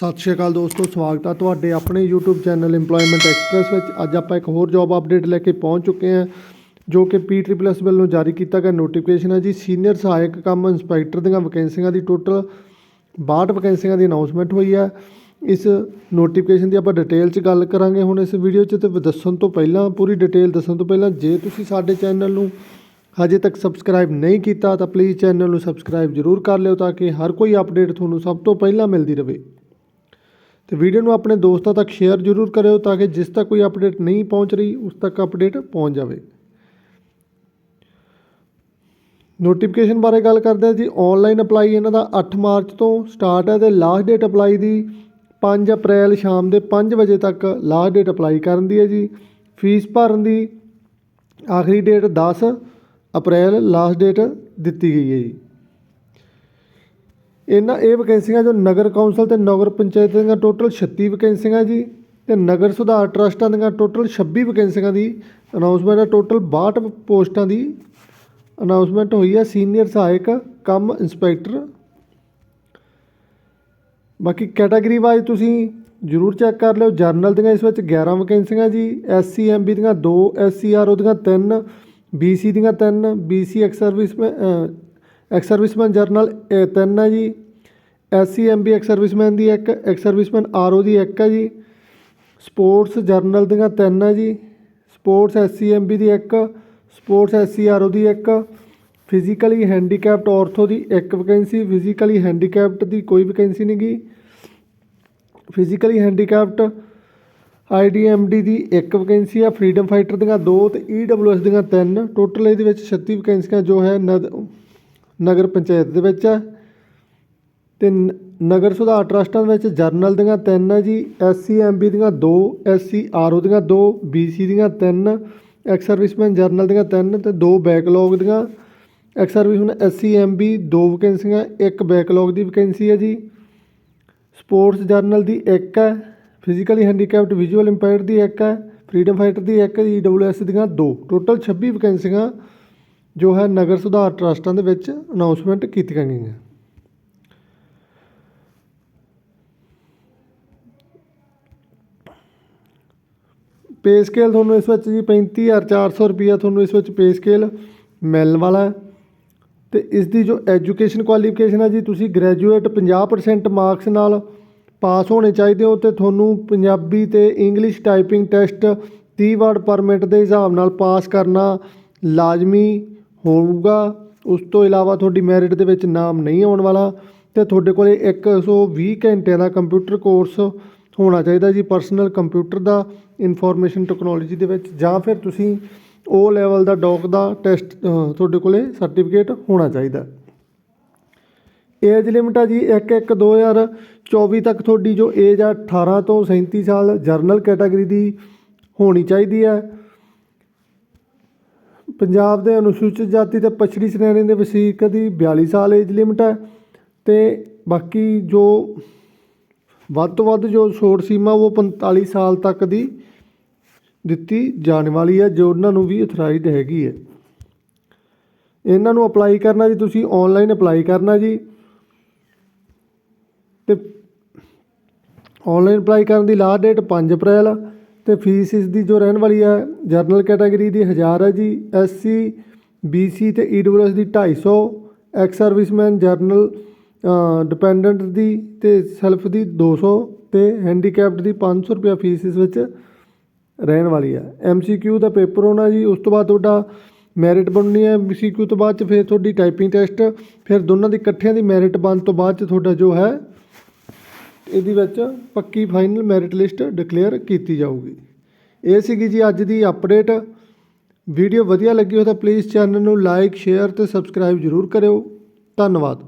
ਸਤਿ ਸ਼੍ਰੀ ਅਕਾਲ ਦੋਸਤੋ, ਸਵਾਗਤ ਆ ਤੁਹਾਡੇ ਆਪਣੇ YouTube ਚੈਨਲ EMPLOYMENT ਐਕਸਪ੍ਰੈਸ ਵਿੱਚ। ਅੱਜ ਆਪਾਂ ਇੱਕ ਹੋਰ ਜੌਬ ਅਪਡੇਟ ਲੈ ਕੇ ਪਹੁੰਚ ਚੁੱਕੇ ਹਾਂ, ਜੋ ਕਿ ਪੀ PSSS ਵੱਲੋਂ ਜਾਰੀ ਕੀਤਾ ਗਿਆ ਨੋਟੀਫਿਕੇਸ਼ਨ ਹੈ ਜੀ। ਸੀਨੀਅਰ ਸਹਾਇਕ ਕੰਮ ਇੰਸਪੈਕਟਰ ਦੀਆਂ ਵੈਕੈਂਸੀਆਂ ਦੀ ਟੋਟਲ 62 ਵੈਕੈਂਸੀਆਂ ਦੀ ਅਨਾਉਂਸਮੈਂਟ ਹੋਈ ਹੈ ਇਸ ਨੋਟੀਫਿਕੇਸ਼ਨ ਦੀ ਆਪਾਂ ਡਿਟੇਲ 'ਚ ਗੱਲ ਕਰਾਂਗੇ ਹੁਣ ਇਸ ਵੀਡੀਓ 'ਚ, ਤੇ ਦੱਸਣ ਤੋਂ ਪਹਿਲਾਂ, ਪੂਰੀ ਡਿਟੇਲ ਦੱਸਣ ਤੋਂ ਪਹਿਲਾਂ, ਜੇ ਤੁਸੀਂ ਸਾਡੇ ਚੈਨਲ ਨੂੰ ਹਜੇ ਤੱਕ ਸਬਸਕ੍ਰਾਈਬ ਨਹੀਂ ਕੀਤਾ, ਤਾਂ ਪਲੀਜ਼ ਚੈਨਲ ਨੂੰ ਸਬਸਕ੍ਰਾਈਬ ਜ਼ਰੂਰ ਕਰ ਲਿਓ, ਤਾਂ ਕਿ ਹਰ ਕੋਈ ਅਪਡੇਟ ਤੁਹਾਨੂੰ ਸਭ ਤੋਂ ਪਹਿਲਾਂ ਮਿਲਦੀ ਰਹੇ। ਤੇ ਵੀਡੀਓ ਨੂੰ ਆਪਣੇ ਦੋਸਤਾਂ ਤੱਕ ਸ਼ੇਅਰ ਜ਼ਰੂਰ ਕਰਿਓ ਤਾਂ ਕਿ ਜਿਸ ਤੱਕ ਕੋਈ ਅਪਡੇਟ ਨਹੀਂ ਪਹੁੰਚ ਰਹੀ, ਉਸ ਤੱਕ ਅਪਡੇਟ ਪਹੁੰਚ ਜਾਵੇ। ਨੋਟੀਫਿਕੇਸ਼ਨ ਬਾਰੇ ਗੱਲ ਕਰਦੇ ਹਾਂ ਜੀ। ਆਨਲਾਈਨ ਅਪਲਾਈ ਇਹਨਾਂ ਦਾ 8 ਮਾਰਚ ਤੋਂ ਸਟਾਰਟ ਹੈ ਤੇ ਲਾਸਟ ਡੇਟ ਅਪਲਾਈ ਦੀ 5 ਅਪ੍ਰੈਲ ਸ਼ਾਮ ਦੇ 5 ਵਜੇ ਤੱਕ ਲਾਸਟ ਡੇਟ ਅਪਲਾਈ ਕਰਨ ਦੀ ਹੈ ਜੀ। ਫੀਸ ਭਰਨ ਦੀ ਆਖਰੀ ਡੇਟ 10 ਅਪ੍ਰੈਲ ਲਾਸਟ ਡੇਟ ਦਿੱਤੀ ਗਈ ਹੈ ਜੀ। ਇਹਨਾਂ ਇਹ ਵੈਕੈਂਸੀਆਂ ਜੋ ਨਗਰ ਕੌਂਸਲ ਤੇ ਨਗਰ ਪੰਚਾਇਤ ਦੀਆਂ ਟੋਟਲ 36 ਵੈਕੈਂਸੀਆਂ ਜੀ ਤੇ ਨਗਰ ਸੁਧਾਰ ਟਰਸਟਾਂ ਦੀਆਂ ਟੋਟਲ 26 ਵੈਕੈਂਸੀਆਂ ਦੀ ਅਨਾਉਂਸਮੈਂਟ ਹੈ ਟੋਟਲ 62 ਪੋਸਟਾਂ ਦੀ। ਅਨਾਉਂਸਮੈਂਟ ਹੋਈ ਹੈ ਸੀਨੀਅਰ ਸਹਾਇਕ, ਕੰਮ ਇੰਸਪੈਕਟਰ ਬਾਕੀ ਕੈਟਾਗਰੀ ਵਾਈਜ਼ ਤੁਸੀਂ ਜਰੂਰ ਚੈੱਕ ਕਰ ਲਿਓ। ਜਰਨਲ ਦੀਆਂ ਇਸ ਵਿੱਚ 11 ਵੈਕੈਂਸੀਆਂ ਜੀ। ਐਸਸੀ ਐਮਬੀ ਦੀਆਂ 2 ਐਸਸੀਆਰਓ ਦੀਆਂ 3 ਬੀਸੀ ਦੀਆਂ 3 BC ex service ex serviceman general 3 ਹੈ ਜੀ। ਐਸਸੀ ਐਮਬੀ ਐਕਸ ਸਰਵਿਸਮੈਨ ਦੀ ਇੱਕ ਐਕਸ ਸਰਵਿਸਮੈਨ ਆਰਓ ਦੀ ਇੱਕ ਹੈ ਜੀ। ਸਪੋਰਟਸ ਜਰਨਲ ਦੀਆਂ ਤਿੰਨ ਹੈ ਜੀ। ਸਪੋਰਟਸ ਐਸਸੀ ਐਮਬੀ ਦੀ ਇੱਕ ਸਪੋਰਟਸ ਐਸਸੀਆਰਓ ਦੀ ਇੱਕ। ਫਿਜ਼ੀਕਲੀ ਹੈਂਡੀਕੈਪਟ ਔਰਥੋ ਦੀ ਇੱਕ ਵੈਕੈਂਸੀ ਫਿਜ਼ੀਕਲੀ ਹੈਂਡੀਕੈਪਟ ਦੀ ਕੋਈ ਵੈਕੈਂਸੀ ਨਹੀਂ ਗਈ ਫਿਜ਼ੀਕਲੀ ਹੈਂਡੀਕੈਪਟ ਆਈਡੀਐਮਡੀ ਦੀ ਇੱਕ ਵੈਕੈਂਸੀ ਆ। ਫਰੀडम ਫਾਈਟਰ ਦੀਆਂ ਦੋ ਤੇ ਈਡਬਲਯੂਐਸ ਦੀਆਂ ਤਿੰਨ। ਟੋਟਲ ਇਹਦੇ ਵਿੱਚ 36 ਵੈਕੈਂਸੀਆਂ ਜੋ ਹੈ, ਨਦ- ਨਗਰ ਪੰਚਾਇਤ ਦੇ ਵਿੱਚ ਹੈ ਤੇ ਨ- ਨਗਰ ਸੁਧਾਰ ਟਰਸਟਾਂ ਵਿੱਚ ਜਰਨਲ ਦੀਆਂ ਤਿੰਨ ਹੈ ਜੀ ਐਸਸੀ ਐਮਬੀ ਦੀਆਂ ਦੋ ਐਸਸੀ ਆਰਓ ਦੀਆਂ ਦੋ ਬੀਸੀ ਦੀਆਂ ਤਿੰਨ, ਐਕਸ ਸਰਵਿਸਮੈਨ ਜਰਨਲ ਦੀਆਂ ਤਿੰਨ ਤੇ ਦੋ ਬੈਕਲੌਗ ਦੀਆਂ। ਐਕਸ ਸਰਵਿਸਮੈਨ ਐਸਸੀ ਐਮਬੀ ਦੋ ਵੈਕੈਂਸੀਆਂ, ਇੱਕ ਬੈਕਲੌਗ ਦੀ ਵੈਕੈਂਸੀ ਹੈ ਜੀ। ਸਪੋਰਟਸ ਜਰਨਲ ਦੀ ਇੱਕ ਹੈ, ਫਿਜ਼ੀਕਲੀ ਹੈਂਡੀਕੈਪਟ ਵਿਜ਼ੂਅਲ ਇੰਪੇਅਰਡ ਦੀ ਇੱਕ ਹੈ, ਫਰੀडम ਫਾਈਟਰ ਦੀ ਇੱਕ ਈਡਬਲਯੂਐਸ ਦੀਆਂ ਦੋ। ਟੋਟਲ 26 ਵੈਕੈਂਸੀਆਂ ਜੋ ਹੈ ਨਗਰ ਸੁਧਾਰ ਟਰਸਟਾਂ ਦੇ ਵਿੱਚ ਅਨਾਉਂਸਮੈਂਟ ਕੀਤੀਆਂ ਗਈਆਂ। ਪੇ ਸਕੇਲ ਤੁਹਾਨੂੰ ਇਸ ਵਿੱਚ ਜੀ 35400 ਰੁਪਈਆ ਤੁਹਾਨੂੰ ਇਸ ਵਿੱਚ ਪੇ ਸਕੇਲ ਮਿਲਣ ਵਾਲਾ ਹੈ। ਤੇ ਇਸ ਦੀ ਜੋ ਐਜੂਕੇਸ਼ਨ ਕੁਆਲੀਫਿਕੇਸ਼ਨ ਹੈ ਜੀ, ਤੁਸੀਂ ਗ੍ਰੈਜੂਏਟ 50% ਮਾਰਕਸ ਨਾਲ ਪਾਸ ਹੋਣੇ ਚਾਹੀਦੇ ਹੋ ਤੇ ਤੁਹਾਨੂੰ ਪੰਜਾਬੀ ਤੇ English typing test 30 word per minute ਦੇ ਹਿਸਾਬ ਨਾਲ ਪਾਸ ਕਰਨਾ ਲਾਜ਼ਮੀ ਹੋਊਗਾ। ਉਸ ਤੋਂ ਇਲਾਵਾ ਤੁਹਾਡੀ ਮੈਰਿਟ ਦੇ ਵਿੱਚ ਨਾਮ ਨਹੀਂ ਆਉਣ ਵਾਲਾ ਤੇ ਤੁਹਾਡੇ ਕੋਲੇ 120 ਘੰਟਿਆਂ ਦਾ ਕੰਪਿਊਟਰ ਕੋਰਸ ਹੋਣਾ ਚਾਹੀਦਾ ਜੀ ਪਰਸਨਲ ਕੰਪਿਊਟਰ ਦਾ ਇਨਫੋਰਮੇਸ਼ਨ ਟੈਕਨੋਲੋਜੀ ਦੇ ਵਿੱਚ। ਜਾਂ ਫਿਰ ਤੁਸੀਂ ਉਹ ਲੈਵਲ ਦਾ ਡੌਕ ਦਾ ਟੈਸਟ ਤੁਹਾਡੇ ਕੋਲੇ ਸਰਟੀਫਿਕੇਟ ਹੋਣਾ ਚਾਹੀਦਾ। ਏਜ ਲਿਮਟ ਆ ਜੀ 1 1 2024 ਤੱਕ ਤੁਹਾਡੀ ਜੋ ਏਜ ਆ 18 ਤੋਂ 37 ਸਾਲ ਜਰਨਲ ਕੈਟਾਗਰੀ ਦੀ ਹੋਣੀ ਚਾਹੀਦੀ ਹੈ। ਪੰਜਾਬ ਦੇ ਅਨੁਸੂਚਿਤ ਜਾਤੀ ਤੇ ਪਛੜੀ ਸ਼੍ਰੇਣੀ ਦੇ ਵਸਨੀਕ ਦੀ 42 ਸਾਲ ਏਜ ਲਿਮਟ ਹੈ ਤੇ ਬਾਕੀ ਜੋ ਵੱਧ ਤੋਂ ਵੱਧ ਜੋ ਛੋਟ ਸੀਮਾ ਉਹ 45 ਸਾਲ ਤੱਕ ਦੀ ਦਿੱਤੀ ਜਾਣ ਵਾਲੀ ਹੈ, ਜੋ ਉਹਨਾਂ ਨੂੰ ਵੀ ਅਥਰਾਈਜ਼ਡ ਹੈਗੀ ਹੈ। ਇਹਨਾਂ ਨੂੰ ਅਪਲਾਈ ਕਰਨਾ ਜੀ, ਤੁਸੀਂ ਆਨਲਾਈਨ ਅਪਲਾਈ ਕਰਨਾ ਜੀ। ਤੇ ਆਨਲਾਈਨ ਅਪਲਾਈ ਕਰਨ ਦੀ ਲਾਸਟ ਡੇਟ 5 ਅਪ੍ਰੈਲ ਤੇ ਫੀਸ ਇਸ ਦੀ ਜੋ ਰਹਿਣ ਵਾਲੀ ਹੈ ਜਰਨਲ ਕੈਟਾਗਰੀ ਦੀ 1000 ਹੈ ਜੀ ਐਸਸੀ ਬੀਸੀ ਤੇ ਈਡਬਲਯੂਐਸ ਦੀ 250 ਐਕਸ ਸਰਵਿਸਮੈਨ ਜਰਨਲ ਡਿਪੈਂਡੈਂਟ ਦੀ ਤੇ ਸੈਲਫ ਦੀ 200 ਤੇ ਹੈਂਡੀਕੈਪਡ ਦੀ 500 ਰੁਪਏ ਫੀਸ ਇਸ ਵਿੱਚ ਰਹਿਣ ਵਾਲੀ ਹੈ ਐਮਸੀਕਿਊ ਦਾ ਪੇਪਰ ਹੋਣਾ ਜੀ, ਉਸ ਤੋਂ ਬਾਅਦ ਤੁਹਾਡਾ ਮੈਰਿਟ ਬਣਨੀ ਹੈ ਐਮਸੀਕਿਊ ਤੋਂ ਬਾਅਦ ਚ ਫਿਰ ਤੁਹਾਡੀ ਟਾਈਪਿੰਗ ਟੈਸਟ ਫਿਰ ਦੋਨਾਂ ਦੀ ਇਕੱਠਿਆਂ ਦੀ ਮੈਰਿਟ ਬਣ ਤੋਂ ਬਾਅਦ ਚ ਤੁਹਾਡਾ ਜੋ ਹੈ ਇਹਦੇ ਵਿੱਚ ਪੱਕੀ ਫਾਈਨਲ ਮੈਰਿਟ ਲਿਸਟ ਡਿਕਲੇਅਰ ਕੀਤੀ ਜਾਊਗੀ। ਇਹ ਸੀਗੀ ਜੀ ਅੱਜ ਦੀ ਅਪਡੇਟ ਵੀਡੀਓ ਵਧੀਆ ਲੱਗੀ ਹੋ ਤਾਂ ਪਲੀਜ਼ ਚੈਨਲ ਨੂੰ ਲਾਈਕ ਸ਼ੇਅਰ ਤੇ ਸਬਸਕ੍ਰਾਈਬ ਜ਼ਰੂਰ ਕਰਿਓ। ਧੰਨਵਾਦ।